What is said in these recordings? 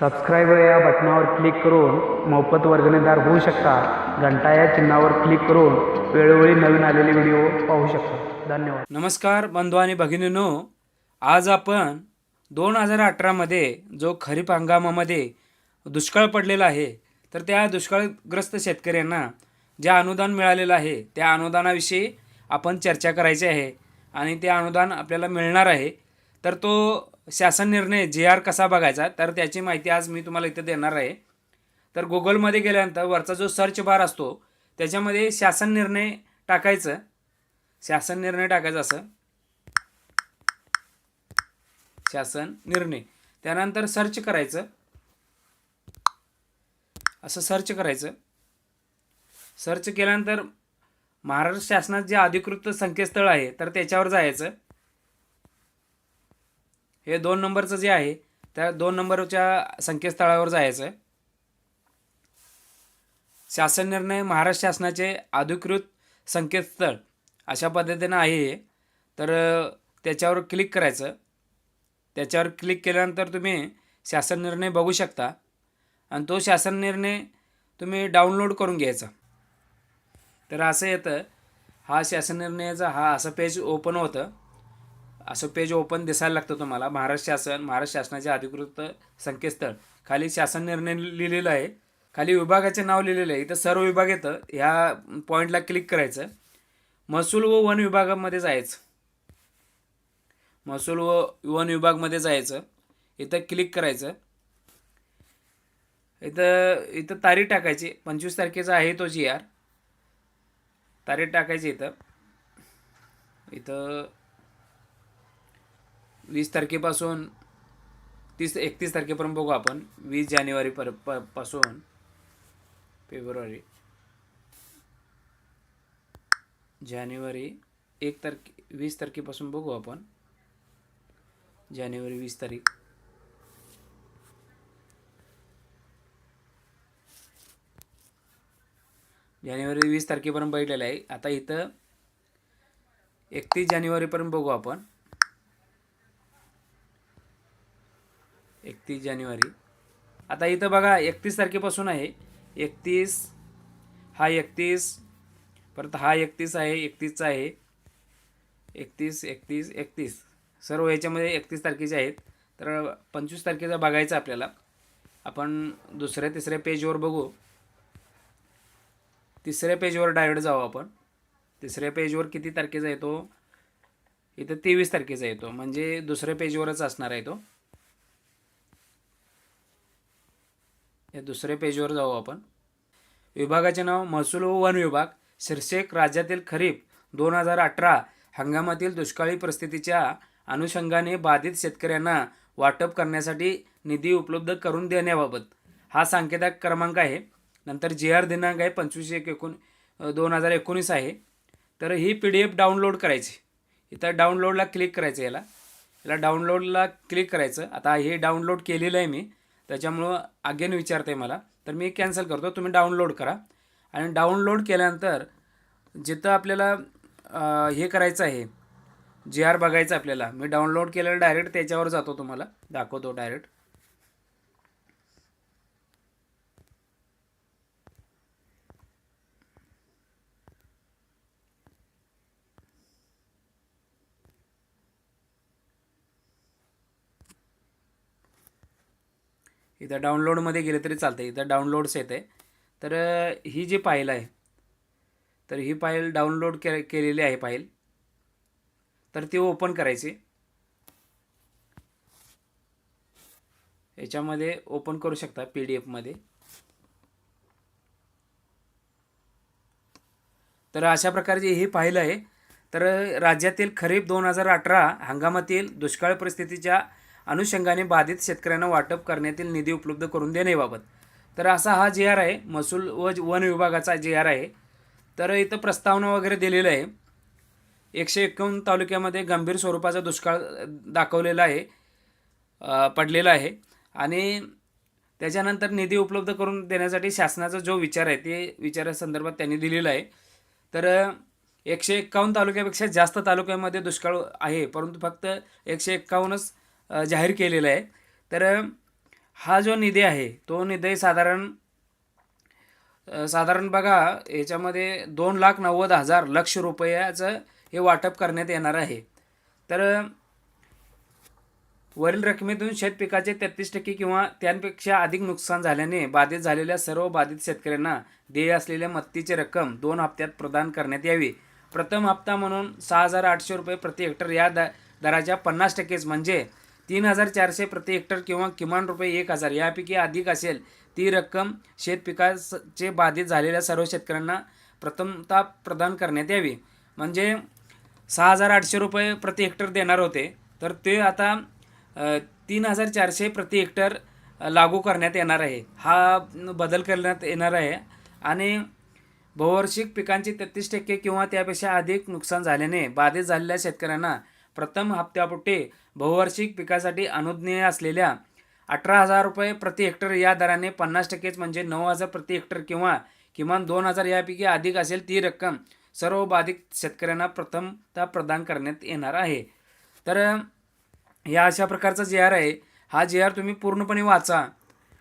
Subscribe या बटनावर click करून मोफत वर्गणीदार होऊ शकता. घंटा या चिन्हावर क्लिक करून वेळोवेळी नवीन आलेले व्हिडिओ पाहू शकता. धन्यवाद. नमस्कार बंधू आणि भगिनीनो. आज आपण दोन हजार अठरामध्ये जो खरीप हंगामामध्ये दुष्काळ पडलेला आहे तर त्या दुष्काळग्रस्त शेतकऱ्यांना जे अनुदान मिळालेलं आहे त्या अनुदानाविषयी आपण चर्चा करायची आहे आणि ते अनुदान आपल्याला मिळणार आहे. तर तो शासन निर्णय जे आर कसा बघायचा तर त्याची माहिती आज मी तुम्हाला इथं देणार आहे. तर गुगलमध्ये गेल्यानंतर वरचा जो सर्च बार असतो त्याच्यामध्ये शासन निर्णय टाकायचं. शासन निर्णय टाकायचा असं. शासन निर्णय. त्यानंतर सर्च करायचं. असं सर्च करायचं. सर्च केल्यानंतर महाराष्ट्र शासनात जे अधिकृत संकेतस्थळ आहे तर त्याच्यावर जायचं. हे दोन नंबरचं जे आहे त्या दोन नंबरच्या संकेतस्थळावर जायचं शासन निर्णय महाराष्ट्र शासनाचे अधिकृत संकेतस्थळ अशा पद्धतीनं आहे हे. तर त्याच्यावर क्लिक करायचं. त्याच्यावर क्लिक केल्यानंतर तुम्ही शासन निर्णय बघू शकता. आणि तो शासन निर्णय तुम्ही डाउनलोड करून घ्यायचा. तर असं येतं. हा शासन निर्णयाचा हा असं पेज ओपन होतं. असं पेज ओपन दिसायला लागतं तुम्हाला. महाराष्ट्र शासन महाराष्ट्र शासनाचे अधिकृत संकेतस्थळ. खाली शासन निर्णय लिहिलेलं आहे. खाली विभागाचे नाव लिहिलेलं आहे. इथं सर्व विभाग येतं. ह्या पॉईंटला क्लिक करायचं. महसूल व वन विभागामध्ये जायचं. महसूल व वन विभागमध्ये जायचं. इथं क्लिक करायचं. इथं इथं तारीख टाकायची. पंचवीस तारखेचा आहे तो जी आर तारीख टाकायची इथं. इथं वीस तारखेपासून तीस एकतीस तारखेपर्यंत बघू आपण. वीस जानेवारी पर प पासून फेब्रुवारी. जानेवारी एक तारखे वीस तारखेपासून बघू आपण. जानेवारी वीस तारीख. जानेवारी वीस तारखेपर्यंत बघितलेलं आहे. आता इथं एकतीस जानेवारीपर्यंत बघू आपण. एकतीस जानेवारी. आता इथं बघा एकतीस तारखेपासून आहे. एकतीस हा एकतीस परत हा एकतीस आहे एकतीसचा आहे. एकतीस एकतीस एकतीस. सर्व याच्यामध्ये एकतीस तारखेचे आहेत. तर पंचवीस तारखेचा बघायचं आपल्याला. आपण दुसऱ्या तिसऱ्या पेजवर बघू. तिसऱ्या पेजवर डायरेक्ट जाऊ आपण. तिसऱ्या पेजवर किती तारखेचा येतो? इथं तेवीस तारखेचा येतो. म्हणजे दुसऱ्या पेजवरच असणार आहे तो. या दुसऱ्या पेजवर जाऊ आपण. विभागाचे नाव महसूल व वन विभाग. शीर्षक राज्यातील खरीप दोन हजार अठरा हंगामातील दुष्काळी परिस्थितीच्या अनुषंगाने बाधित शेतकऱ्यांना वाटप करण्यासाठी निधी उपलब्ध करून देण्याबाबत हा सांकेतिक क्रमांक आहे. नंतर जी आर दिनांक आहे पंचवीस एक एकोण दोन हजार एकोणीस आहे. तर ही पी डी एफ डाउनलोड करायची. इथं डाउनलोडला क्लिक करायचं याला. याला डाउनलोडला क्लिक करायचं. आता हे डाउनलोड केलेलं आहे मी. त्याच्यामुळं अगेन विचारते मला. तर मी कॅन्सल करतो. तुम्ही डाउनलोड करा. आणि डाउनलोड केल्यानंतर जिथं आपल्याला हे करायचं आहे जे आर बघायचं आपल्याला मी डाउनलोड केलेलं डायरेक्ट त्याच्यावर जातो तुम्हाला. दाखवतो डायरेक्ट इथं डाउनलोडमध्ये गेले तरी चालतं इथं डाउनलोड्स येते तर ही जी फाईल आहे तर ही फाईल डाउनलोड के केलेली आहे फाईल तर ती ओपन करायची. याच्यामध्ये ओपन करू शकता पी डी एफमध्ये. तर अशा प्रकारची ही फाईल आहे. तर राज्यातील खरीप दोन हजार अठरा हंगामातील दुष्काळ परिस्थितीच्या अनुषंगाने बाधित शेतकऱ्यांना वाटप करण्यातील निधी उपलब्ध करून देण्याबाबत तर असा हा जी आर आहे महसूल व वन विभागाचा जी आर आहे तर इथं प्रस्तावना वगैरे दिलेलं आहे. एकशे एकावन्न तालुक्यामध्ये गंभीर स्वरूपाचा दुष्काळ दाखवलेला आहे पडलेला आहे. आणि त्याच्यानंतर निधी उपलब्ध करून देण्यासाठी शासनाचा जो विचार आहे ते विचारासंदर्भात त्यांनी दिलेला आहे. तर एकशे एक्कावन्न तालुक्यापेक्षा जास्त तालुक्यामध्ये दुष्काळ आहे परंतु फक्त एकशे एक्कावन्नच जाहीर केलेलं आहे. तर हा जो निधी आहे तो निधी साधारण साधारण बघा याच्यामध्ये दोन लाख नव्वद हजार लक्ष रुपयाचं हे वाटप करण्यात येणार आहे. तर वरील रकमेतून शेत पिकाचे तेहतीस टक्के किंवा त्यापेक्षा अधिक नुकसान झाल्याने बाधित झालेल्या सर्व बाधित शेतकऱ्यांना देय असलेल्या मत्तीची रक्कम दोन हप्त्यात प्रदान करण्यात यावी. प्रथम हप्ता म्हणून सहा हजार आठशे रुपये प्रति हेक्टर या द दराच्या पन्नास टक्केच. म्हणजे तीन हजार चारशे प्रति हेक्टर किंवा किमान रुपये एक हजार. यापैकी अधिक असेल ती रक्कम शेतपिकाचे बाधित झालेल्या सर्व शेतकऱ्यांना प्रथमता प्रदान करण्यात यावी. म्हणजे सहा हजार आठशे रुपये प्रति हेक्टर देणार होते तर ते आता तीन हजार चारशे प्रति हेक्टर लागू करण्यात येणार आहे. हा बदल करण्यात येणार आहे आणि बहुवार्षिक पिकांची तेहतीस टक्के किंवा त्यापेक्षा अधिक नुकसान झाल्याने बाधित झालेल्या शेतकऱ्यांना प्रथम हप्त्यापोटे बहुवार्षिक पिकासाठी अनुज्ञेय असलेल्या अठरा हजार रुपये प्रति हेक्टर या दराने पन्नास टक्केच म्हणजे नऊ हजार प्रति हेक्टर किंवा किमान दोन हजार यापैकी अधिक असेल ती रक्कम सर्व बाधित शेतकऱ्यांना प्रथमता प्रदान करण्यात येणार आहे. तर या अशा प्रकारचा जे आर आहे. हा जे आर तुम्ही पूर्णपणे वाचा.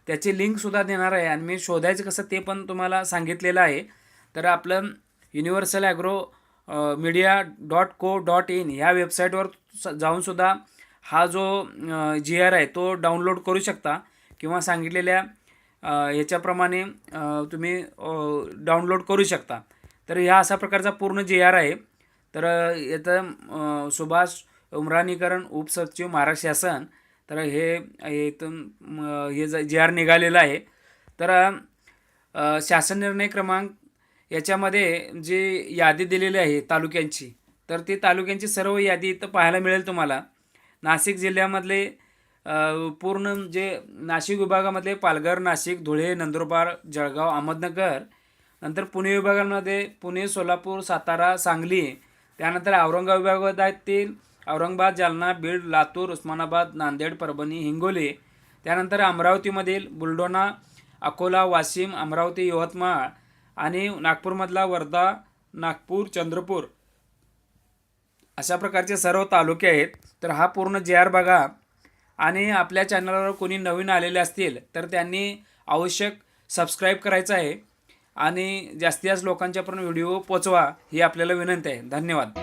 त्याची लिंकसुद्धा देणार आहे आणि मी शोधायचं कसं ते पण तुम्हाला सांगितलेलं आहे. तर आपलं universal agro media dot co dot in ह्या वेबसाईटवर जाऊनसुद्धा हा जो जी आर आहे तो डाउनलोड करू शकता. किंवा सांगितलेल्या ह्याच्याप्रमाणे तुम्ही डाउनलोड करू शकता. तर ह्या अशा प्रकारचा पूर्ण जी आर आहे. तर अ, याचं सुभाष उमरानीकरण उपसचिव महाराष्ट्र शासन. तर हे हे इथून म, जे आर निघालेलं आहे. तर शासन निर्णय क्रमांक याच्यामध्ये जे यादी दिलेली आहे तालुक्यांची तर ती तालुक्यांची सर्व यादी इथं पाहायला मिळेल तुम्हाला. नाशिक जिल्ह्यामधले पूर्ण जे नाशिक विभागामधले पालघर नाशिक धुळे नंदुरबार जळगाव अहमदनगर नंतर पुणे विभागामध्ये पुणे सोलापूर सातारा सांगली त्यानंतर औरंगाबाद विभागात आहेत ते औरंगाबाद जालना बीड लातूर उस्मानाबाद नांदेड परभणी हिंगोली त्यानंतर अमरावतीमधील बुलढाणा अकोला वाशिम अमरावती यवतमाळ आणि नागपूरमधला वर्धा नागपूर चंद्रपूर अशा प्रकारचे सर्व तालुके आहेत. तर हा पूर्ण जे आर बघा आणि आपल्या चॅनलवर कोणी नवीन आलेले असतील तर त्यांनी आवश्यक सबस्क्राईब करायचं आहे आणि जास्तीत जास्त लोकांच्यापर्यंत व्हिडिओ पोचवा ही आपल्याला विनंती आहे. धन्यवाद.